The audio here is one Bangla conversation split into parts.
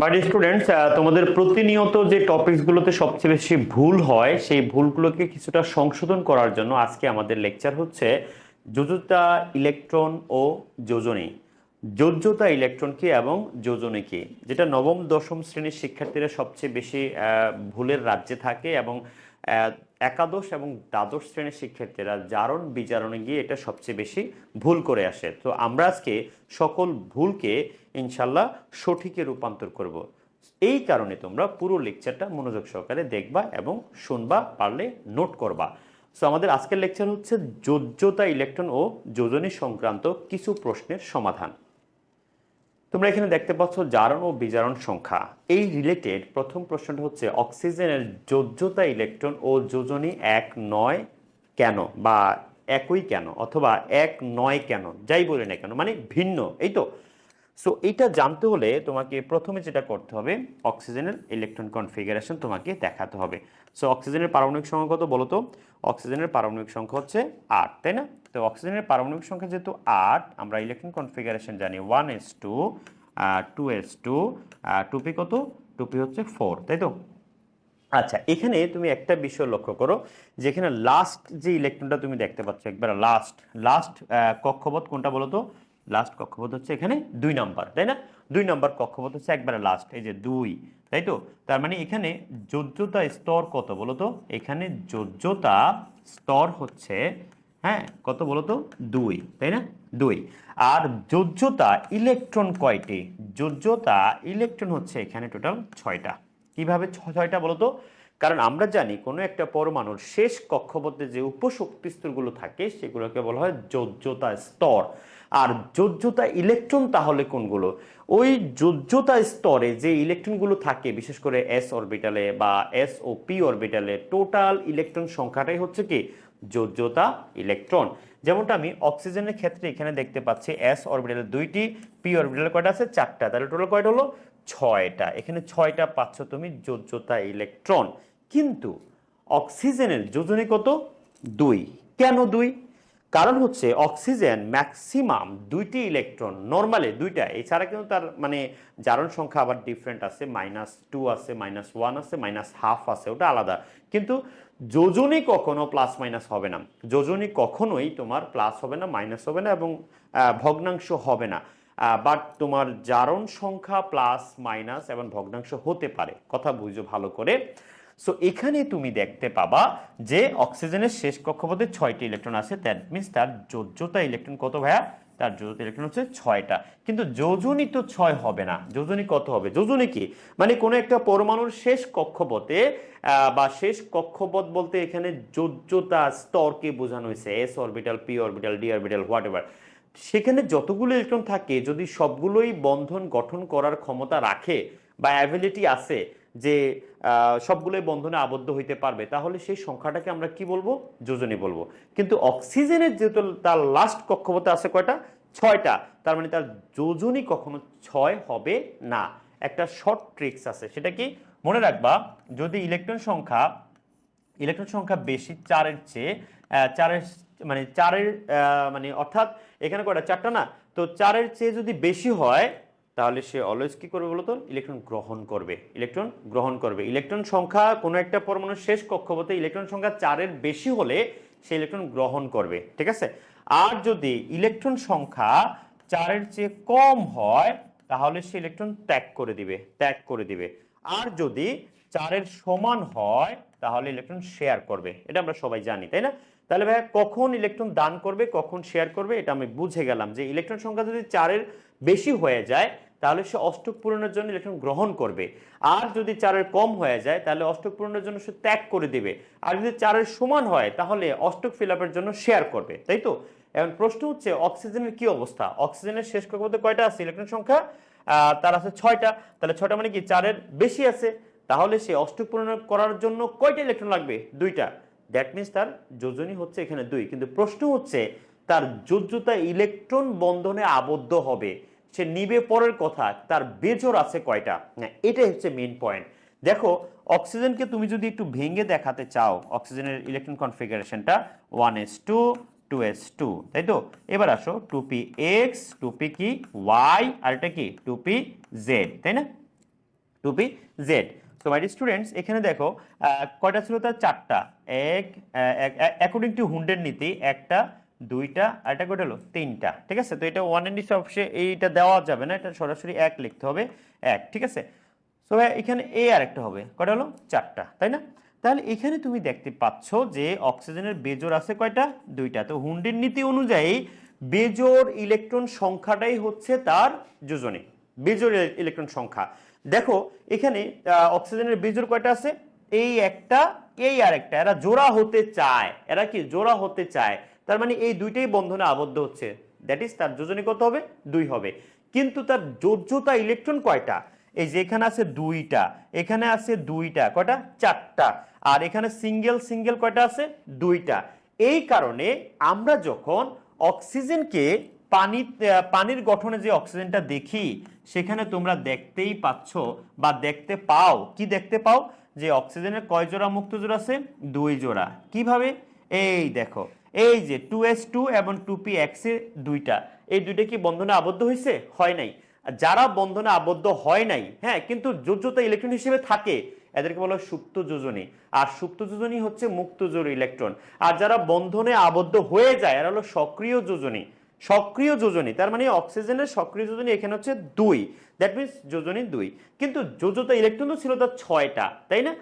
বাট স্টুডেন্টস তোমাদের প্রতিনিয়ত যে টপিকসগুলোতে সবচেয়ে বেশি ভুল হয়, সেই ভুলগুলোকে কিছুটা সংশোধন করার জন্য আজকে আমাদের লেকচার হচ্ছে যোজতা ইলেকট্রন ও যোজনী। যোজ্যতা ইলেকট্রন কি এবং যোজনী কি? যেটা নবম, দশম শ্রেণির শিক্ষার্থীরা সবচেয়ে বেশি ভুলের রাজ্যে থাকে এবং একাদশ এবং দ্বাদশ শ্রেণির শিক্ষার্থীরা জারণ বিজারণে গিয়ে এটা সবচেয়ে বেশি ভুল করে আসে। তো আমরা আজকে সকল ভুলকে ইনশাল্লাহ সঠিকে রূপান্তর করব। এই কারণে তোমরা পুরো লেকচারটা মনোযোগ সহকারে দেখবা এবং শুনবা, পারলে নোট করবা। সো আমাদের আজকের লেকচার হচ্ছে যোজ্যতা ইলেকট্রন ও যোজনী সংক্রান্ত কিছু প্রশ্নের সমাধান। তোমরা এখানে দেখতে পাচ্ছ জারণ ও বিজারণ সংখ্যা। এই রিলেটেড প্রথম প্রশ্নটা হচ্ছে অক্সিজেনের যোজ্যতা ইলেকট্রন ও যোজনী এক নয় কেন বা একই কেন অথবা এক নয় কেন, যাই বলি না কেন মানে ভিন্ন, এই তো? সো এইটা জানতে হলে তোমাকে প্রথমে যেটা করতে হবে অক্সিজেনের ইলেকট্রন কনফিগারেশন তোমাকে দেখাতে হবে। সো অক্সিজেনের পারমাণবিক সংখ্যা কত বলো তো? অক্সিজেনের পারমাণবিক সংখ্যা হচ্ছে আট, তাই না? তো অক্সিজেনের পারমাণবিক সংখ্যা যেহেতু আট, আমরা ইলেকট্রন কনফিগারেশন জানি one s two two s two two p কত? টুপি হচ্ছে ফোর তাই তো? আচ্ছা এখানে তুমি একটা বিষয় লক্ষ্য করো, যেখানে লাস্ট যে ইলেকট্রনটা তুমি দেখতে পাচ্ছ, একবার লাস্ট লাস্ট কক্ষপথ কোনটা বলো তো? লাস্ট কক্ষপথ হচ্ছে এখানে দুই নাম্বার তাই না? দুই নাম্বার কক্ষপথ হচ্ছে একবারে লাস্ট এই যে দুই, তাই তো? তার মানে এখানে যোজ্যতা স্তর কত বলো তো? এখানে যোজ্যতা স্তর হচ্ছে হ্যাঁ কত বলো তো? দুই, তাই না? দুই। আর যোজ্যতা ইলেকট্রন কয়টি? যোজ্যতা ইলেকট্রন হচ্ছে এখানে টোটাল ছয়টা। কীভাবে ছয়টা বলতো কারণ আমরা জানি কোনো একটা পরমাণুর শেষ কক্ষপথে যে উপশক্তি স্তরগুলো থাকে, সেগুলোকে বলা হয় যোজ্যতা স্তর। আর যোজ্যতা ইলেকট্রন তাহলে কোনগুলো? ওই যোজ্যতা স্তরে যে ইলেকট্রনগুলো থাকে, বিশেষ করে এস অরবিটালে বা এস ও পি অরবিটালে, টোটাল ইলেকট্রন সংখ্যাটাই হচ্ছে কি? যোজ্যতা ইলেকট্রন। যেমনটা আমি অক্সিজেনের ক্ষেত্রে এখানে দেখতে পাচ্ছি এস অরবিটালে দুইটি পি অরবিটালে কয়টা আছে? চারটা। তাহলে টোটাল কয়টা হলো? ছয়টা, এখানে ছয়টা পাচ্ছ তুমি যোজ্যতা ইলেকট্রন। কিন্তু অক্সিজেনের যোজনী কত? দুই। কেন দুই? কারণ হচ্ছে অক্সিজেন ম্যাক্সিমাম দুইটি ইলেকট্রন, নর্মালি দুইটা এছাড়া কিন্তু তার মানে জারণ সংখ্যা আবার ডিফারেন্ট আছে মাইনাস টু আছে মাইনাস ওয়ান আছে মাইনাস হাফ আছে, ওটা আলাদা। কিন্তু যোজনী কখনো প্লাস মাইনাস হবে না। যোজনী কখনোই তোমার প্লাস হবে না মাইনাস হবে না এবং ভগ্নাংশ হবে না। বাট তোমার জারণ সংখ্যা প্লাস মাইনাস এবং ভগ্নাংশ হতে পারে। কথা বুঝো ভালো করে। সো এখানে তুমি দেখতে পাবা যে অক্সিজেনের শেষ কক্ষপথে ছয়টি ইলেকট্রন আছে। দ্যাট মিনস তার যোজ্যতা ইলেকট্রন কত ভাইয়া? তার যোজ্যতা ইলেকট্রন হচ্ছে ছয়টা। কিন্তু যোজনী তো ছয় হবে না। যোজনী কত হবে? যোজনী কি? মানে কোনো একটা পরমাণুর শেষ কক্ষপথে বা শেষ কক্ষপথ বলতে এখানে যোজ্যতা স্তরকে বোঝানো হয়েছে। S orbital p orbital d orbital whatever সেখানে যতগুলো ইলেকট্রন থাকে, যদি সবগুলোই বন্ধন গঠন করার ক্ষমতা রাখে বা অ্যাবিলিটি আছে যে সবগুলোই বন্ধনে আবদ্ধ হইতে পারবে, তাহলে সেই সংখ্যাটাকে আমরা কি বলব? যোজনী বলব। কিন্তু অক্সিজেনের যেহেতু তার লাস্ট কক্ষপথে আছে কয়টা? ছয়টা। তার মানে তার যোজনী কখনো ছয় হবে না। একটা শর্ট ট্রিক্স আছে। সেটা কি? মনে রাখবা, যদি ইলেকট্রন সংখ্যা ইলেকট্রন সংখ্যা বেশি চারের চেয়ে চারের মানে চারের মানে অর্থাৎ এখানে কয়টা? চারটা না? তো চারের চেয়ে যদি বেশি হয়, তাহলে সে অলওয়েজ কি করবে বলতো? ইলেকট্রন গ্রহণ করবে। ইলেকট্রন গ্রহণ করবে। ইলেকট্রন সংখ্যা কোনো একটা পরমাণুর শেষ কক্ষপথে ইলেকট্রন সংখ্যা চারের বেশি হলে সে ইলেকট্রন গ্রহণ করবে। ঠিক আছে? আর যদি ইলেকট্রন সংখ্যা চারের চেয়ে কম হয়, তাহলে সে ইলেকট্রন ত্যাগ করে দিবে, ত্যাগ করে দিবে। আর যদি চারের সমান হয়, তাহলে ইলেকট্রন শেয়ার করবে। এটা আমরা সবাই জানি, তাই না? তাহলে ভাইয়া কখন ইলেকট্রন দান করবে, কখন শেয়ার করবে, এটা আমি বুঝে গেলাম যে ইলেকট্রন সংখ্যা যদি চারের বেশি হয়ে যায়, তাহলে সে অষ্টক পূরণের জন্য ইলেকট্রন গ্রহণ করবে। আর যদি চারের কম হয়ে যায়, তাহলে অষ্টক পূরণের জন্য সে ত্যাগ করে দিবে। আর যদি চারের সমান হয়, তাহলে অষ্টক ফিল জন্য শেয়ার করবে, তাই তো? এখন প্রশ্ন হচ্ছে অক্সিজেনের কি অবস্থা? অক্সিজেনের শেষ কক্ষপথে কয়টা আছে? ইলেকট্রন সংখ্যা তার আছে ছয়টা। তাহলে ছয়টা মানে কি? চারের বেশি আছে। তাহলে সে অষ্টক পূরণ করার জন্য কয়টা ইলেকট্রন লাগবে? দুইটা। দ্যাট মিনস তার যোজনী হচ্ছে এখানে দুই। কিন্তু প্রশ্ন হচ্ছে তার যোজ্যতা ইলেকট্রন বন্ধনে আবদ্ধ হবে। সে নিবে পরের কথা তার বেজোর আছে কয়টা? হ্যাঁ, এটাই হচ্ছে মেন পয়েন্ট দেখো অক্সিজেনকে তুমি যদি একটু ভেঙে দেখাতে চাও অক্সিজেনের electron কনফিগারেশনটা one s two two s two তাই তো? এবার আসো two p x two p কি? ওয়াই আর এটা কি? টু পি জেড তাই না? টুপি জেড তো মাই স্টুডেন্টস এখানে দেখো কয়টা ছিল তার? চারটা। এক অ্যাকর্ডিং টু হুন্ডের নীতি, একটা, দুইটা, আর এটা কয়টা হলো? তিনটা। ঠিক আছে? তো এটা ওয়ান এন্ড অফিসে এইটা দেওয়া যাবে না, এটা সরাসরি এক লিখতে হবে, এক। ঠিক আছে? সো এখানে এ আর একটা হবে। কয়টা হলো? চারটা। তাই না? তাহলে এখানে তুমি দেখতে পাচ্ছ যে অক্সিজেনের বেজোর আছে কয়টা? দুইটা। তো হুন্ডের নীতি অনুযায়ী বেজোর ইলেকট্রন সংখ্যাটাই হচ্ছে তার যোজনী। বেজোর ইলেকট্রন সংখ্যা। দেখো, এখানে অক্সিজেনের বেজোর কয়টা আছে? এই একটা, এই আর একটা। এরা জোড়া হতে চায়। এরা কি? জোড়া হতে চায়। তার মানে এই দুইটাই বন্ধনে আবদ্ধ হচ্ছে। দ্যাট ইজ তার যোজনী কত হবে? দুই হবে। কিন্তু তার যোজ্যতা ইলেকট্রন কয়টা? এই যে এখানে আছে দুইটা। এখানে আছে দুইটা। কয়টা? চারটা। আর এখানে সিঙ্গেল সিঙ্গেল কয়টা আছে? দুইটা। এই কারণে আমরা যখন অক্সিজেনকে পানি পানির গঠনে যে অক্সিজেনটা দেখি সেখানে তোমরা দেখতেই পাচ্ছ বা দেখতে পাও, কি দেখতে পাও? যে অক্সিজেনের কয় জোড়া মুক্ত জোড়া আছে? দুই জোড়া। কীভাবে? এই দেখো, এই যে টু এস টু এবং টু পি এক্স দুইটা। এই দুইটা কি বন্ধনে আবদ্ধ হয়েছে? হয় নাই। যারা বন্ধনে আবদ্ধ হয় নাই হ্যাঁ কিন্তু যোজ্যতা ইলেকট্রন হিসেবে থাকে, এদেরকে বলা হয় সুপ্ত যোজনী। আর সুপ্ত যোজনী হচ্ছে মুক্ত জোর ইলেকট্রন আর যারা বন্ধনে আবদ্ধ হয়ে যায়, এরা হলো সক্রিয় যোজনী। সক্রিয় যোজনী, তার মানে অক্সিজেনের সক্রিয় যোজনী এখানে হচ্ছে দুই। দ্যাট মিনস যোজনী দুই। কিন্তু যোজ্যতা ইলেকট্রন তো ছিল তার ছয়টা, তাই না?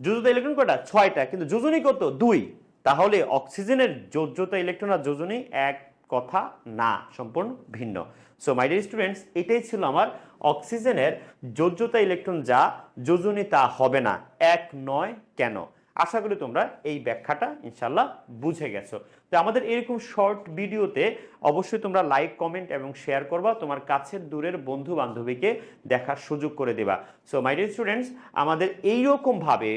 যোজ্যতা ইলেকট্রন কটা ছয়টা। কিন্তু যোজনী কত? দুই। তাহলে অক্সিজেনের যোজ্যতা ইলেকট্রন আর যোজনী এক কথা না, সম্পূর্ণ ভিন্ন। সো মাই ডিয়ার স্টুডেন্টস এটাই ছিল আমার অক্সিজেনের যোজ্যতা ইলেকট্রন যা, যোজনী তা হবে না। এক নয় কেন? আশা করি তোমরা এই ব্যাখ্যাটা ইনশাল্লাহ বুঝে গেছো। তো আমাদের এরকম শর্ট ভিডিওতে অবশ্যই তোমরা লাইক কমেন্ট এবং শেয়ার করবা। তোমার কাছের দূরের বন্ধু বান্ধবীকে দেখার সুযোগ করে দেবা। সো মাই ডিয়ার স্টুডেন্টস আমাদের এইরকম ভাবে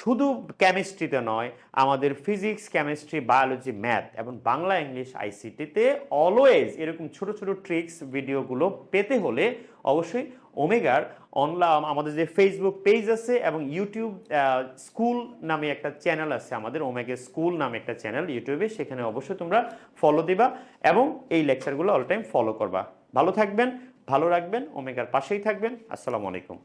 শুধু কেমিস্ট্রিতে নয়, আমাদের ফিজিক্স কেমিস্ট্রি বায়োলজি ম্যাথ এবং বাংলা ইংলিশ আইসিটিতে অলওয়েজ এরকম ছোট ছোট ট্রিক্স ভিডিওগুলো পেতে হলে অবশ্যই ওমেগার অনলাইন আমাদের যে ফেসবুক পেজ আছে এবং ইউটিউব স্কুল নামে একটা চ্যানেল আছে আমাদের, ওমেগা স্কুল নামে একটা চ্যানেল ইউটিউবে সেখানে অবশ্যই তোমরা ফলো দিবা এবং এই লেকচারগুলো অল টাইম ফলো করবা। ভালো থাকবেন, ভালো রাখবেন, ওমেগার পাশেই থাকবেন। আসসালামু আলাইকুম।